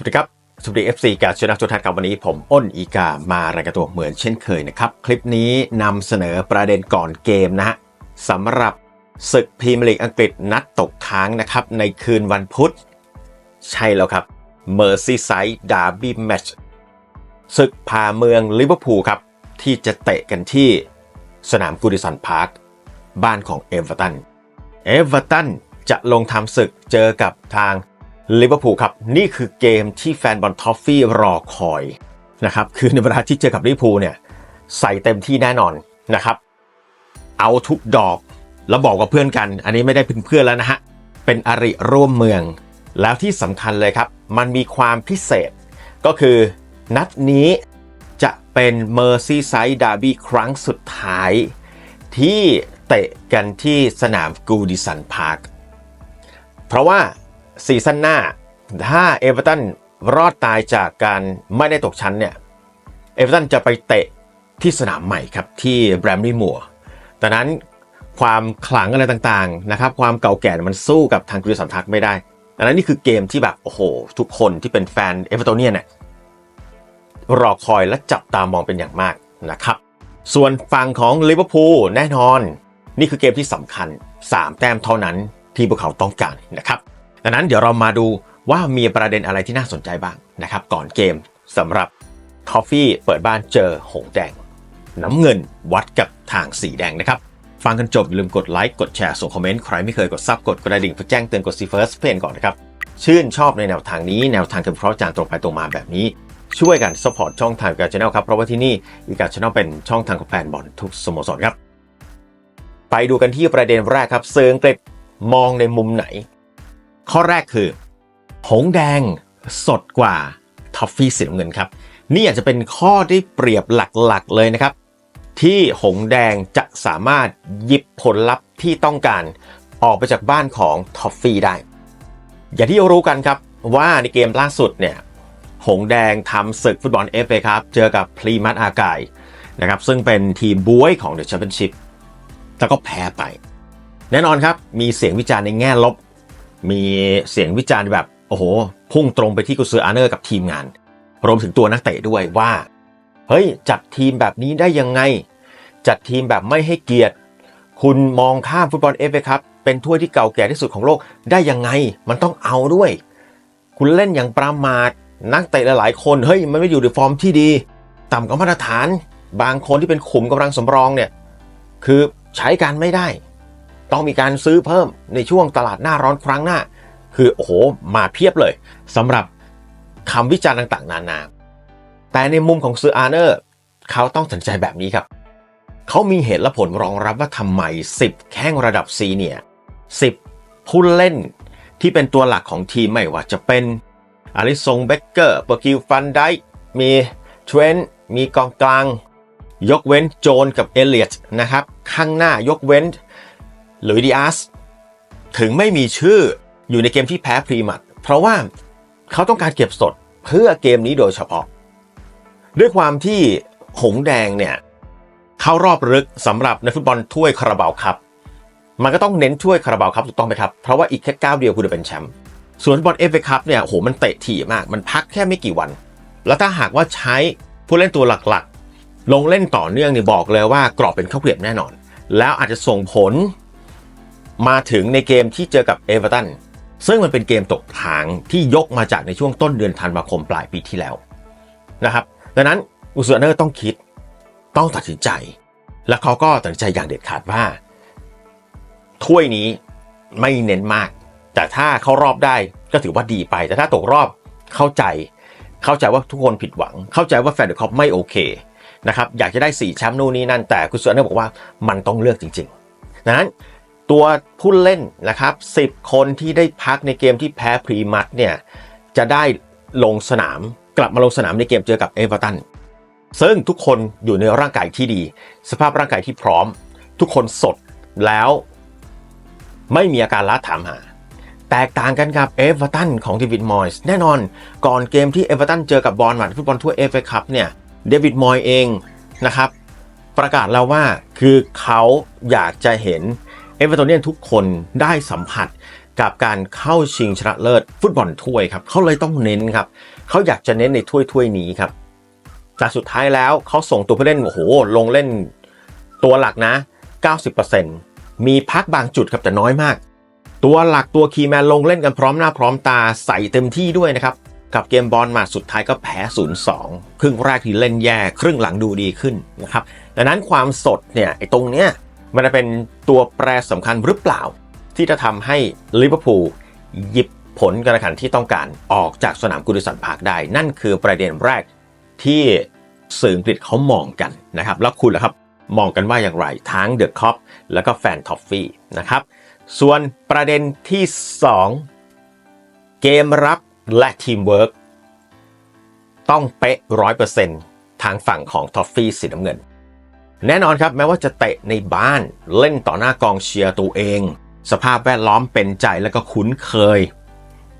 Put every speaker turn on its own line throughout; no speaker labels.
สวัสดีครับ สวัสดี FC กาชนะทุกท่านครับวันนี้ผมอ้นอีกามารายงานตัวเหมือนเช่นเคยนะครับ คลิปนี้นำเสนอประเด็นก่อนเกมนะฮะสำหรับศึกพรีเมียร์ลีกอังกฤษนัดตกค้างนะครับ ในคืนวันพุธ ใช่แล้วครับ Merseyside Derby Match ศึกพาเมืองลิเวอร์พูลครับ ที่จะเตะกันที่สนามกูดิสันพาร์คบ้านของเอเวอร์ตันเอเวอร์ตันจะลงทำศึกเจอกับทาง ลิเวอร์พูลครับ นี่คือเกมที่แฟนบอลทอฟฟี่รอคอยนะครับคือในเวลาที่เจอกับลิเวอร์พูลเนี่ยใส่เต็มที่แน่นอนนะครับ เอาทุกดอกแล้วบอกกับเพื่อนกัน อันนี้ไม่ได้เป็นเพื่อนแล้วนะฮะ เป็นอริร่วมเมือง แล้วที่สำคัญเลยครับ มันมีความพิเศษ ก็คือนัดนี้จะเป็น Merseyside Derby ครั้งสุดท้าย ที่เตะกันที่สนามกูดิสันพาร์คเพราะว่า ซีซั่นหน้า ถ้าเอเวอร์ตันรอดตายจากการไม่ได้ตกชั้นเนี่ยเอเวอร์ตันจะไปเตะที่สนามใหม่ครับ ที่แบรมลีมัวดังนั้นความขลังอะไรต่างๆนะครับความเก่าแก่มันสู้กับทางกริสันทักไม่ได้ดังนั้นนี่คือเกมที่แบบโอ้โห ทุกคนที่เป็นแฟนเอเวอร์ตันเนี่ยรอคอยและจับตามองเป็นอย่างมากนะครับ ส่วนฝั่งของลิเวอร์พูลแน่นอน นี่คือเกมที่สำคัญ 3 แต้มเท่านั้นที่พวกเขาต้องการนะครับ ดังนั้นเดี๋ยวเรามาดูว่ามีประเด็นอะไรที่น่าสนใจบ้างนะครับก่อนเกมสำหรับทอฟฟี่เปิดบ้านเจอหงแดง น้ำเงินวัดกับทางสีแดงนะครับ ฟังกันจบอย่าลืมกดไลค์กดแชร์ส่งคอมเมนต์ใครไม่เคยกดซับกดกระดิ่งเพื่อแจ้งเตือนกดซีเฟิร์สเพนก่อนนะครับ ชื่นชอบในแนวทางนี้แนวทางการเพราะจานตรงไปตรงมาแบบนี้ ช่วยกันสปอร์ตช่องทางการชแนลครับ เพราะว่าที่นี่อีการชแนลเป็นช่องทางของแฟนบอลทุกสโมสรครับ ไปดูกันที่ประเด็นแรกครับเซิงเกรดมองในมุมไหน ข้อแรกคือ หงแดงสดกว่าท็อฟฟี่สีน้ำเงินครับ นี่อาจจะเป็นข้อได้เปรียบหลักๆเลยนะครับ ที่หงแดงจะสามารถหยิบผลลัพธ์ที่ต้องการออกไปจากบ้านของท็อฟฟี่ได้ อย่างที่รู้กันครับว่าในเกมล่าสุดเนี่ยหงแดงทำศึกฟุตบอลเอฟเอครับ เจอกับพลีมัตอากายนะครับซึ่งเป็นทีมบวยของเดอะแชมเปี้ยนชิพแต่ก็แพ้ไป แน่นอนครับ มีเสียงวิจารณ์ในแง่ลบ มีเสียงวิจารณ์แบบโอ้โห พุ่งตรงไปที่กุซืออาเนอร์กับทีมงาน รวมถึงตัวนักเตะด้วยว่า เฮ้ย จัดทีมแบบนี้ได้ยังไง จัดทีมแบบไม่ให้เกียรติ คุณมองข้ามฟุตบอลเอฟเอครับ เป็นถ้วยที่เก่าแก่ที่สุดของโลกได้ยังไง มันต้องเอาด้วย คุณเล่นอย่างประมาทนักเตะหลายๆคนเฮ้ยมันไม่อยู่ในฟอร์มที่ดี ต่ำกว่ามาตรฐาน บางคนที่เป็นขุมกำลังสำรองเนี่ยคือใช้การไม่ได้ ต้องมีการซื้อเพิ่มในช่วงตลาดหน้าร้อนครั้งหน้า คือโอ้โหมาเพียบเลยสำหรับคำวิจารณ์ต่างๆ นานา แต่ในมุมของซื้ออาร์เนอร์เขาต้องสนใจแบบนี้ครับ เขามีเหตุและผลรองรับว่าทำไม 10 แข้งระดับซีเนียร์10ผู้เล่นที่เป็นตัวหลักของทีมไม่ว่าจะเป็นอาริสงเบเกอร์เปอร์กิวฟันไดมีเทรนต์มีกองกลาง ยกเว้นโจนกับเอเลียตนะครับ ข้างหน้ายกเว้น หลุยดิอาสถึงไม่มีชื่ออยู่ในเกมที่แพ้พรีมัด เพราะว่าเขาต้องการเก็บสดเพื่อเกมนี้โดยเฉพาะ ด้วยความที่หงแดงเนี่ยเข้ารอบลึกสำหรับในฟุตบอลถ้วยคาราบาวครับ มันก็ต้องเน้นถ้วยคาราบาวครับถูกต้องไหมครับ เพราะว่าอีกแค่ก้าวเดียวคุณจะเป็นแชมป์ส่วนฟุตบอลเอฟเอคัพเนี่ยโหมันเตะถี่มาก มันพักแค่ไม่กี่วัน แล้วถ้าหากว่าใช้ผู้เล่นตัวหลักๆ ลงเล่นต่อเนื่องเนี่ยบอกเลยว่ากรอบเป็นข้าวเกรียบแน่นอน แล้วอาจจะส่งผล มาถึงในเกมที่เจอกับเอเวอร์ตันซึ่งมันเป็นเกมตกทางที่ยกมาจากในช่วงต้นเดือนธันวาคมปลายปีที่แล้วนะครับดังนั้นอุสเนอร์ต้องคิดต้องตัดสินใจ และเขาก็ตัดสินใจอย่างเด็ดขาดว่า ถ้วยนี้ไม่เน้นมาก แต่ถ้าเข้ารอบได้ก็ถือว่าดีไป แต่ถ้าตกรอบเข้าใจ เข้าใจว่าทุกคนผิดหวัง เข้าใจว่าแฟนเดอะคอปไม่โอเคนะครับอยากจะได้4แชมป์นู่นนี่นั่นแต่คุณสุวรรณบอกว่ามันต้องเลือกจริงๆดังนั้น ตัวผู้เล่นนะครับ 10 คนที่ได้พักในเกมที่แพ้พรีมัดเนี่ยจะได้ลงสนามกลับมาลงสนามในเกมเจอกับเอเวอร์ตันซึ่งทุกคนอยู่ในร่างกายที่ดี สภาพร่างกายที่พร้อม ทุกคนสดแล้ว ไม่มีอาการล้าถามหา แตกต่างกันกับเอเวอร์ตันของเดวิดมอยส์แน่นอน ก่อนเกมที่เอเวอร์ตันเจอกับบอลมาฟุตบอลทั่วเอฟเอคัพเนี่ยเดวิดมอยเองนะครับ ประกาศแล้วว่าคือเขาอยากจะเห็น เอเวอร์ตันเนี่ยทุกคนได้สัมผัสกับการเข้าชิงชนะเลิศฟุตบอลถ้วยครับเขาเลยต้องเน้นครับเขาอยากจะเน้นในถ้วยถ้วยนี้ครับแต่สุดท้ายแล้วเขาส่งตัวผู้เล่นโอ้โหลงเล่นตัวหลักนะ 90%มีพักบางจุดครับแต่น้อยมาก ตัวหลักตัวคีแมนลงเล่นกันพร้อมหน้าพร้อมตาใส่เต็มที่ด้วยนะครับกับเกมบอลมาสุดท้ายก็แพ้ 0-2 ครึ่งแรกที่เล่นแย่ ครึ่งหลังดูดีขึ้นนะครับ ดังนั้นความสดเนี่ยไอ้ตรงเนี้ย มันจะเป็นตัวแปรสำคัญหรือเปล่า ที่จะทำให้ลิเวอร์พูลหยิบผลการแข่งขันที่ต้องการออกจากสนามกุดิสันพาร์คได้ นั่นคือประเด็นแรกที่สื่ออังกฤษเขามองกันนะครับ แล้วคุณล่ะครับมองกันว่าอย่างไรทั้งเดอะคอปแล้วก็แฟนทอฟฟี่นะครับส่วนประเด็นที่ 2 เกมรับและทีมเวิร์กต้องเป๊ะร้อยเปอร์เซ็นต์ทางฝั่งของทอฟฟี่สีน้ำเงิน แน่นอนครับแม้ว่าจะเตะในบ้านเล่นต่อหน้ากองเชียร์ตัวเอง สภาพแวดล้อมเป็นใจแล้วก็คุ้นเคย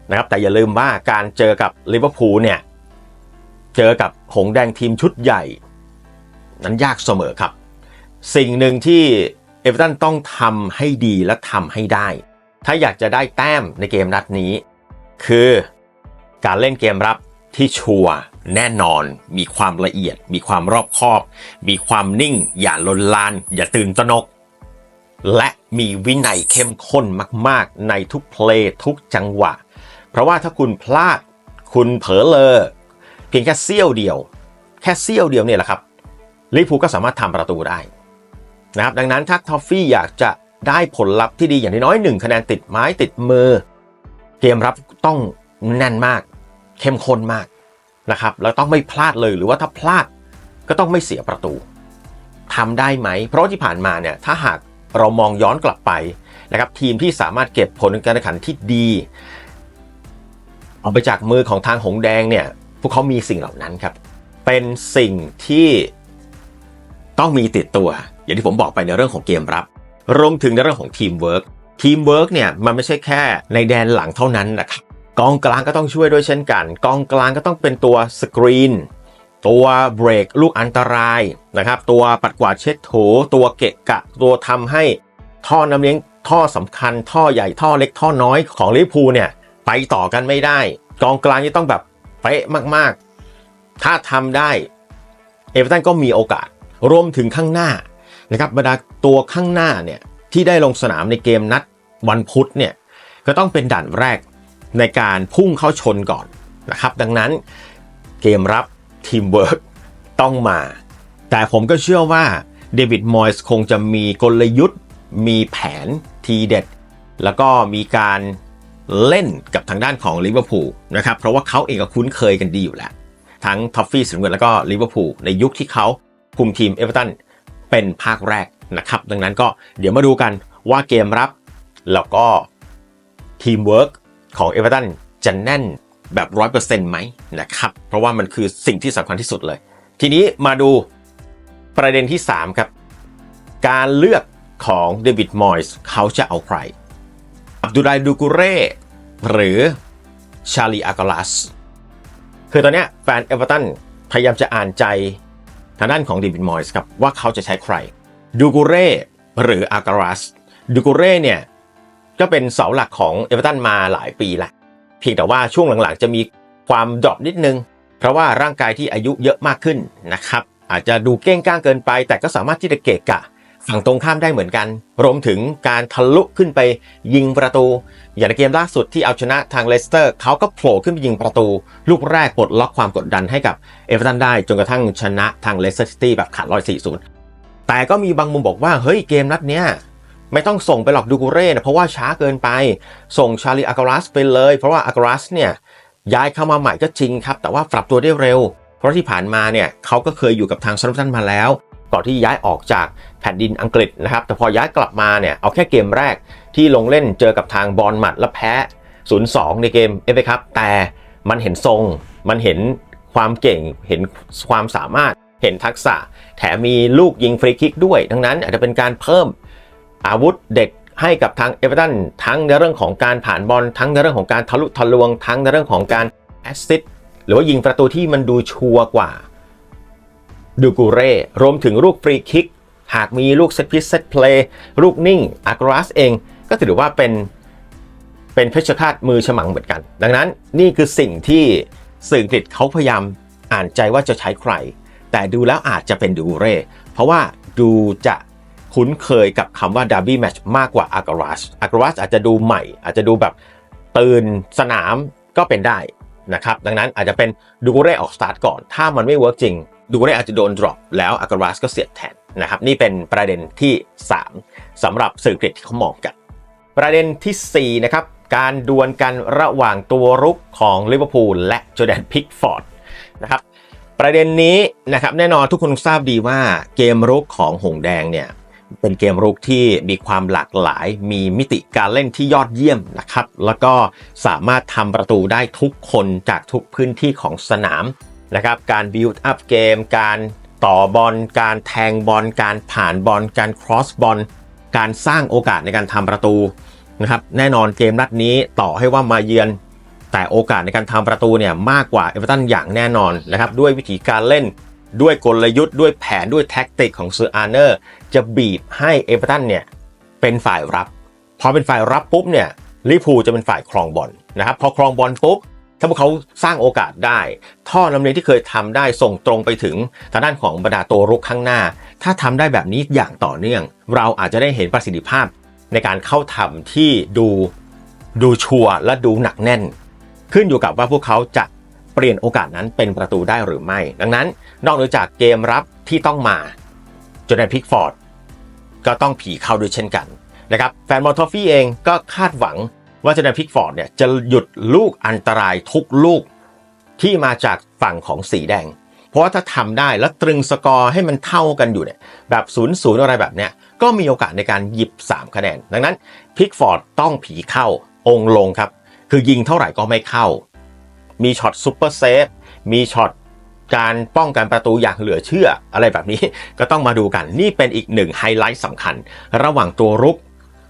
นะครับแต่อย่าลืมว่าการเจอกับลิเวอร์พูลเนี่ยเจอกับหงแดงทีมชุดใหญ่ นั้นยากเสมอครับ สิ่งหนึ่งที่เอเวอร์ตันต้องทำให้ดีและทำให้ได้ ถ้าอยากจะได้แต้มในเกมนัดนี้ คือการเล่นเกมรับที่ชัวร์ แน่นอน มีความละเอียด มีความรอบคอบ มีความนิ่ง อย่าลนลาน อย่าตื่นตระหนก และมีวินัยเข้มข้นมาก ๆ ในทุกเพลย์ทุกจังหวะ เพราะว่าถ้าคุณพลาด คุณเผลอเลอเพียงแค่เสี้ยวเดียว แค่เสี้ยวเดียวเนี่ยแหละครับลิเวอร์พูก็สามารถทำประตูได้นะครับดังนั้นถ้าทอฟฟี่อยากจะได้ผลลัพธ์ที่ดีอย่างน้อยหนึ่งคะแนนติดไม้ติดมือ เกมรับต้องแน่นมาก เข้มข้นมาก นะครับแล้วต้องไม่พลาดเลยหรือว่าถ้าพลาดก็ต้องไม่เสียประตูทำได้ไหม เพราะที่ผ่านมาเนี่ยถ้าหากเรามองย้อนกลับไปนะครับทีมที่สามารถเก็บผลการแข่งขันที่ดีเอาไปจากมือของทางหงแดงเนี่ยพวกเขามีสิ่งเหล่านั้นครับ เป็นสิ่งที่ต้องมีติดตัว อย่างที่ผมบอกไปในเรื่องของเกมรับ รวมถึงในเรื่องของทีมเวิร์กทีมเวิร์กเนี่ยมันไม่ใช่แค่ในแดนหลังเท่านั้นนะครับ กองกลางก็ต้องช่วยด้วยเช่นกัน กองกลางก็ต้องเป็นตัวสกรีน ตัวเบรกลูกอันตรายนะครับ ตัวปัดกวาดเช็ดถูตัวเกะกะ ตัวทำให้ท่อน้ำเลี้ยงท่อสำคัญ ท่อใหญ่ท่อเล็กท่อน้อยของลิเวอร์พูลเนี่ยไปต่อกันไม่ได้ กองกลางนี่ต้องแบบเป๊ะมากๆ ถ้าทำได้เอเวอร์ตันก็มีโอกาสรวมถึงข้างหน้านะครับบรรดาตัวข้างหน้าเนี่ยที่ได้ลงสนามในเกมนัดวันพุธเนี่ยก็ต้องเป็นด่านแรก ในการพุ่งเข้าชนก่อนนะครับ ดังนั้นเกมรับทีมเวิร์กต้องมา แต่ผมก็เชื่อว่าเดวิดมอยส์คงจะมีกลยุทธ์ มีแผนทีเด็ด แล้วก็มีการเล่นกับทางด้านของลิเวอร์พูลนะครับ เพราะว่าเขาเองก็คุ้นเคยกันดีอยู่แล้ว ทั้งท็อฟฟี่สิงห์เงินแล้วก็ลิเวอร์พูลในยุคที่เขาคุมทีมเอเวอร์ตันเป็นภาคแรกนะครับ ดังนั้นก็เดี๋ยวมาดูกันว่าเกมรับ แล้วก็ทีมเวิร์ก ของเอเวอร์ตันจะแน่นแบบร้อยเปอร์เซ็นต์ไหมนะครับ เพราะว่ามันคือสิ่งที่สำคัญที่สุดเลย ทีนี้มาดูประเด็นที่ 3 ครับ การเลือกของเดวิดมอยส์เขาจะเอาใคร อับดุลไลดูกุเร่หรือชาลีอากาลัสคือตอนนี้แฟนเอเวอร์ตันพยายามจะอ่านใจทางด้านของเดวิดมอยส์ครับว่าเขาจะใช้ใคร ดูกุเร่หรืออากาลัสดูกุเร่เนี่ย ก็เป็นเสาหลักของเอเวอร์ตันมาหลายปีแหละเพียงแต่ว่าช่วงหลังๆ จะมีความดรอปนิดนึง เพราะว่าร่างกายที่อายุเยอะมากขึ้นนะครับอาจจะดูเก้งก้างเกินไป แต่ก็สามารถที่จะเกะกะ ฝั่งตรงข้ามได้เหมือนกัน รวมถึงการทะลุขึ้นไปยิงประตู อย่างในเกมล่าสุดที่เอาชนะทางเลสเตอร์เขาก็โผล่ขึ้นไปยิงประตู ลูกแรกปลดล็อกความกดดันให้กับเอเวอร์ตันได้จนกระทั่งชนะทางเลสเตอร์ซิตี้แบบขาดร้อยสี่ศูนย์แต่ก็มีบางมุมบอกว่าเฮ้ยเกมนัดเนี้ย ไม่ต้องส่งไปหรอกดูกูเร่นะเพราะว่าช้าเกินไป ส่งชาลีอากาลัสไปเลย เพราะว่าอากาลัสเนี่ยย้ายเข้ามาใหม่ก็จริงครับ แต่ว่าปรับตัวได้เร็ว เพราะที่ผ่านมาเนี่ยเขาก็เคยอยู่กับทางซัมตันมาแล้ว ก่อนที่ย้ายออกจากแผ่นดินอังกฤษนะครับ แต่พอย้ายกลับมาเนี่ยเอาแค่เกมแรกที่ลงเล่นเจอกับทางบอลหมัดและแพ้ 0-2 ในเกมเอฟเอครับแต่มันเห็นทรง มันเห็นความเก่ง เห็นความสามารถ เห็นทักษะ แถมมีลูกยิงฟรีคิกด้วย ดังนั้นอาจจะเป็นการเพิ่ม อาวุธเด็ดให้กับทางเอเวอร์ตันทั้งในเรื่องของการผ่านบอลทั้งในเรื่องของการทะลุทะลวง ทั้งในเรื่องของการแอสซิสต์หรือว่ายิงประตูที่มันดูชัวร์กว่าดูกูเร่รวมถึงลูกฟรีคิก หากมีลูกเซตพิสเซตเพลย์ลูกนิ่งอากราสเอง ก็ถือว่าเป็นเป็นเพชฌฆาตมือฉมังเหมือนกัน ดังนั้นนี่คือสิ่งที่สื่ออังกฤษเขาพยายามอ่านใจว่าจะใช้ใคร แต่ดูแล้วอาจจะเป็นดูเร่เพราะว่าดูจะ คุ้นเคยกับคำว่าด e ร์บี้แมชมากกว่าอากราสอากราสอาจจะดูใหม่ อาจจะดูแบบตื่นสนามก็เป็นได้นะครับ ดังนั้นอาจจะเป็นดูเร่ออกสตาร์ทก่อน ถ้ามันไม่เวิร์กจริง ดูเร่อาจจะโดน drop แล้วอากราสก็เสียดแทนนะครับ นี่เป็นประเด็นที่ 3สำหรับสื่ออังกฤษที่เขามองกัน ประเด็นทีสี่4นะครับการดวลกันระหว่างตัวรุกของลิเวอร์พูลและโจแดนพิกฟอร์ดนะครับประเด็นนี้นะครับแน่นอนทุกคนทราบดีว่าเกมรุกของหงแดงเนี่ย เป็นเกมรุกที่มีความหลากหลาย มีมิติการเล่นที่ยอดเยี่ยมนะครับ แล้วก็สามารถทำประตูได้ทุกคนจากทุกพื้นที่ของสนามนะครับ การ build up เกม การต่อบอล การแทงบอล การผ่านบอล การ cross บอล การสร้างโอกาสในการทำประตูนะครับแน่นอนเกมนัดนี้ต่อให้ว่ามาเยือน แต่โอกาสในการทำประตูเนี่ยมากกว่าเอเวอร์ตันอย่างแน่นอนนะครับด้วยวิธีการเล่น ด้วยกลยุทธ์ด้วยแผนด้วยแท็กติกของเซอร์อาร์เนอร์จะบีบให้เอเวอร์ตันเนี่ยเป็นฝ่ายรับ พอเป็นฝ่ายรับปุ๊บเนี่ยลิเวอร์พูจะเป็นฝ่ายครองบอลนะครับพอครองบอลปุ๊บถ้าพวกเขาสร้างโอกาสได้ ท่อนำเลี้ยงที่เคยทำได้ส่งตรงไปถึงทางด้านของบรรดาตัวรุกข้างหน้า ถ้าทำได้แบบนี้อย่างต่อเนื่อง เราอาจจะได้เห็นประสิทธิภาพในการเข้าทำที่ดูดูชัวร์และดูหนักแน่น ขึ้นอยู่กับว่าพวกเขาจะ เปลี่ยนโอกาสนั้นเป็นประตูได้หรือไม่ ดังนั้น นอกเหนือจากเกมรับที่ต้องมาจนในพิกฟอร์ดก็ต้องผีเข้าด้วยเช่นกันนะครับแฟนบอลทอฟฟี่เองก็คาดหวังว่าจนในพิกฟอร์ดเนี่ยจะหยุดลูกอันตรายทุกลูกที่มาจากฝั่งของสีแดง เพราะว่าถ้าทำได้แล้วตรึงสกอร์ให้มันเท่ากันอยู่เนี่ยแบบ0ูนย์อะไรแบบเนี้ยก็มีโอกาสในการหยิบ 3 คะแนน ดังนั้นพิกฟอร์ดต้องผีเข้าองลงครับ คือยิงเท่าไหร่ก็ไม่เข้า มีช็อตซูเปอร์เซฟ มีช็อตการป้องกันประตูอย่างเหลือเชื่ออะไรแบบนี้ ก็ต้องมาดูกัน นี่เป็นอีกหนึ่งไฮไลท์สำคัญ ระหว่างตัวรุก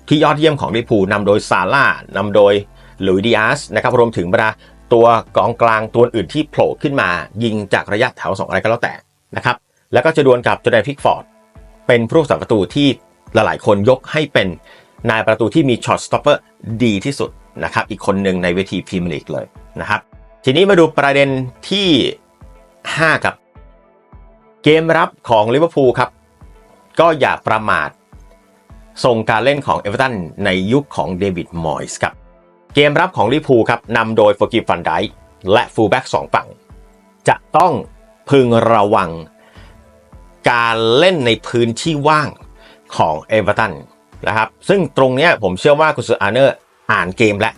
ที่ยอดเยี่ยมของลิเวอร์พูนำโดยซาร่านำโดยหลุยดิอาสนะครับรวมถึงบรรดาตัวกองกลางตัวอื่นที่โผล่ขึ้นมา ยิงจากระยะแถว2องอะไรก็แล้วแต่นะครับแล้วก็จะดวลกับจอแดนพิกฟอร์ดเป็นผู้รักษาประตูที่หลายๆคนยกให้เป็นนายประตูที่มีช็อตสต็อปเปอร์ดีที่สุดนะครับอีกคนหนึ่งในเวทีพรีเมียร์ลีกเลยนะครับ ทีนี้มาดูประเด็นที่ 5 ครับ เกมรับของลิเวอร์พูลครับ ก็อย่าประมาทส่งการเล่นของเอเวอร์ตันในยุคของเดวิดมอยส์ครับ เกมรับของลิเวอร์พูลครับนำโดยฟอร์กิฟันไดและฟูลแบ็กสองฝั่ง จะต้องพึงระวังการเล่นในพื้นที่ว่างของเอเวอร์ตันนะครับ ซึ่งตรงนี้ผมเชื่อว่าคุณซูอาเนอร์อ่านเกมแล้ว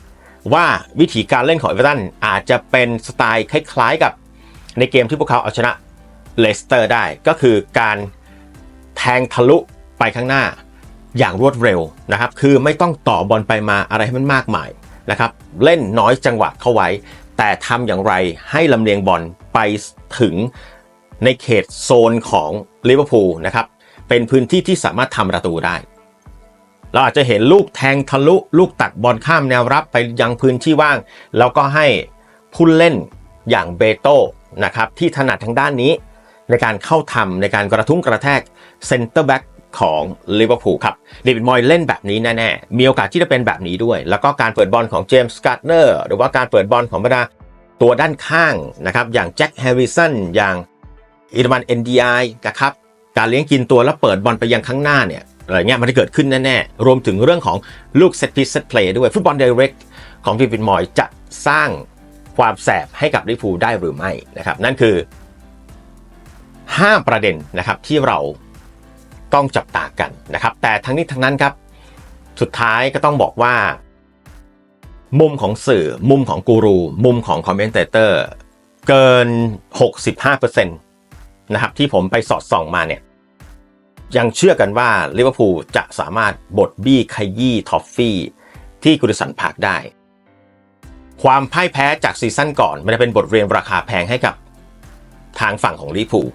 ว่าวิธีการเล่นของเอเวอร์ตันอาจจะเป็นสไตล์คล้ายๆกับในเกมที่พวกเขาเอาชนะเลสเตอร์ได้ก็คือการแทงทะลุไปข้างหน้าอย่างรวดเร็วนะครับ คือไม่ต้องต่อบอลไปมาอะไรให้มันมากมายนะครับ เล่นน้อยจังหวะเข้าไว้ แต่ทำอย่างไรให้ลำเลียงบอลไปถึงในเขตโซนของลิเวอร์พูลนะครับ เป็นพื้นที่ที่สามารถทำประตูได้ เราอาจจะเห็นลูกแทงทะลุ ลูกตักบอลข้ามแนวรับไปยังพื้นที่ว่าง แล้วก็ให้ผู้เล่นอย่างเบโต้นะครับที่ถนัดทางด้านนี้ในการเข้าทำในการกระทุ้งกระแทกเซนเตอร์แบ็กของลิเวอร์พูลครับเดวิดมอยเล่นแบบนี้แน่ๆ มีโอกาสที่จะเป็นแบบนี้ด้วย แล้วก็การเปิดบอลของเจมส์การ์เนอร์หรือว่าการเปิดบอลของบรรดาตัวด้านข้างนะครับอย่างแจ็คแฮร์ริสันอย่างอิรมันเอ็นดีไอนะครับการเลี้ยงกินตัวแล้วเปิดบอลไปยังข้างหน้าเนี่ย อะไรเงี้ยมันจะเกิดขึ้นแน่ๆ รวมถึงเรื่องของลูกเซตพีเซตเพลย์ด้วยฟุตบอลเดเรกของเดวิดมอยจะสร้างความแสบให้กับลิเวอร์พูได้หรือไม่นะครับ นั่นคือ 5 ประเด็นนะครับที่เราต้องจับตากันนะครับ แต่ทั้งนี้ทั้งนั้นครับสุดท้ายก็ต้องบอกว่า มุมของสื่อมุมของกูรู มุมของคอมเมนเตเตอร์เกิน 65%นะครับที่ผมไปสอดส่องมาเนี่ย ยังเชื่อกันว่าลิเวอร์พูลจะสามารถบดบี้ขยี้ท็อฟฟี่ที่กุดิสันพาร์คได้ ความพ่ายแพ้จากซีซั่นก่อนมันจะเป็นบทเรียนราคาแพงให้กับทางฝั่งของลิเวอร์พูล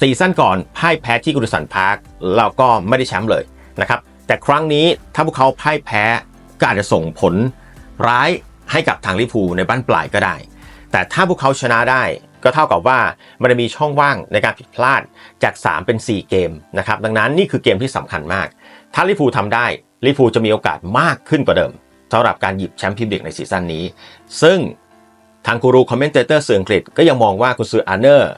ซีซั่นก่อนพ่ายแพ้ที่กุดิสันพาร์คเราก็ไม่ได้แชมป์เลยนะครับ แต่ครั้งนี้ถ้าพวกเขาพ่ายแพ้ก็อาจจะส่งผลร้ายให้กับทางลิเวอร์พูลในบ้านปลายก็ได้ แต่ถ้าพวกเขาชนะได้ ก็เท่ากับว่ามันจะมีช่องว่างในการผิดพลาดจาก 3 เป็น 4 เกมนะครับดังนั้นนี่คือเกมที่สำคัญมาก ถ้าลิเวอร์พูลทำได้ลิเวอร์พูจะมีโอกาสมากขึ้นกว่าเดิมสำหรับการหยิบแชมป์พรีเมียร์ลีกในซีซั่นนี้ ซึ่งทางกูรูคอมเมนเตอร์สื่ออังกฤษก็ยังมองว่ากุนซืออาร์เนอร์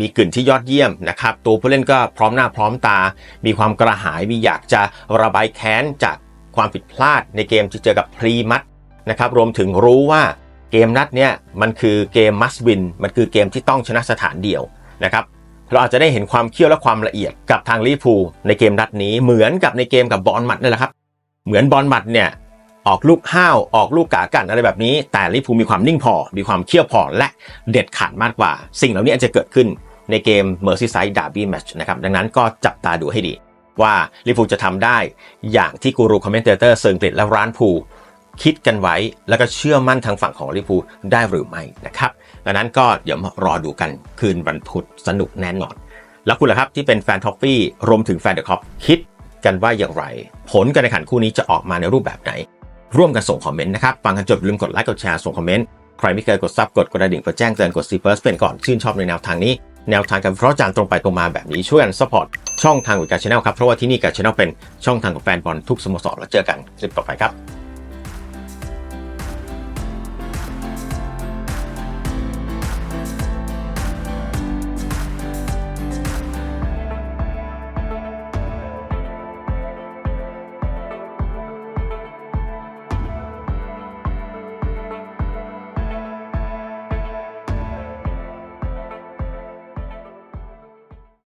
มีกลิ่นที่ยอดเยี่ยมนะครับ ตัวผู้เล่นก็พร้อมหน้าพร้อมตา มีความกระหาย มีอยากจะระบายแค้นจากความผิดพลาดในเกมที่เจอกับพรีมัตนะครับ รวมถึงรู้ว่า เกมนัดเนี้ยมันคือเกมมัสวินมันคือเกมที่ต้องชนะสถานเดียวนะครับเราอาจจะได้เห็นความเขี้ยวและความละเอียดกับทางลิเวอร์พูในเกมนัดนี้เหมือนกับในเกมกับบอลมัดนี่แหละครับ เหมือนบอลมัดเนี่ยออกลูกห้าวออกลูกกากันอะไรแบบนี้ แต่ลิเวอร์พูมีความนิ่งพอ มีความเขี้ยวพอและเด็ดขาดมากกว่า สิ่งเหล่านี้อาจจะเกิดขึ้นในเกม Merseyside Derby Match นะครับดังนั้นก็จับตาดูให้ดี ว่าลิเวอร์พูจะทำได้อย่างที่กูรูคอมเมนเตอร์เซิงกฤษและร้านพู คิดกันไว้แล้วก็เชื่อมั่นทางฝั่งของลิเวอร์พูลได้หรือไม่นะครับดังนั้นก็เดี๋ยวรอดูกันคืนวันพุธสนุกแน่นอน แล้วคุณล่ะครับที่เป็นแฟนท็อฟฟี่รวมถึงแฟนเดอะคอปคิดกันว่าอย่างไร ผลการแข่งขันคู่นี้จะออกมาในรูปแบบไหน ร่วมกันส่งคอมเมนต์นะครับฟังกันจบลืมกดไลค์กดแชร์ส่งคอมเมนต์ใครไม่เคยกดซับกดกระดิ่งเพื่อแจ้งเตือนกดซีเฟิร์สเป็นก่อนชื่นชอบในแนวทางนี้แนวทางการเพราะจานตรงไปตรงมาแบบนี้ช่วยกันซัพพอร์ตช่องทางวิการชาแนลครับเพราะว่าที่นี่การชาแนลเป็นช่องทางของแฟนบอลทุกสโมสรแล้วเจอกันคลิปต่อไปครับ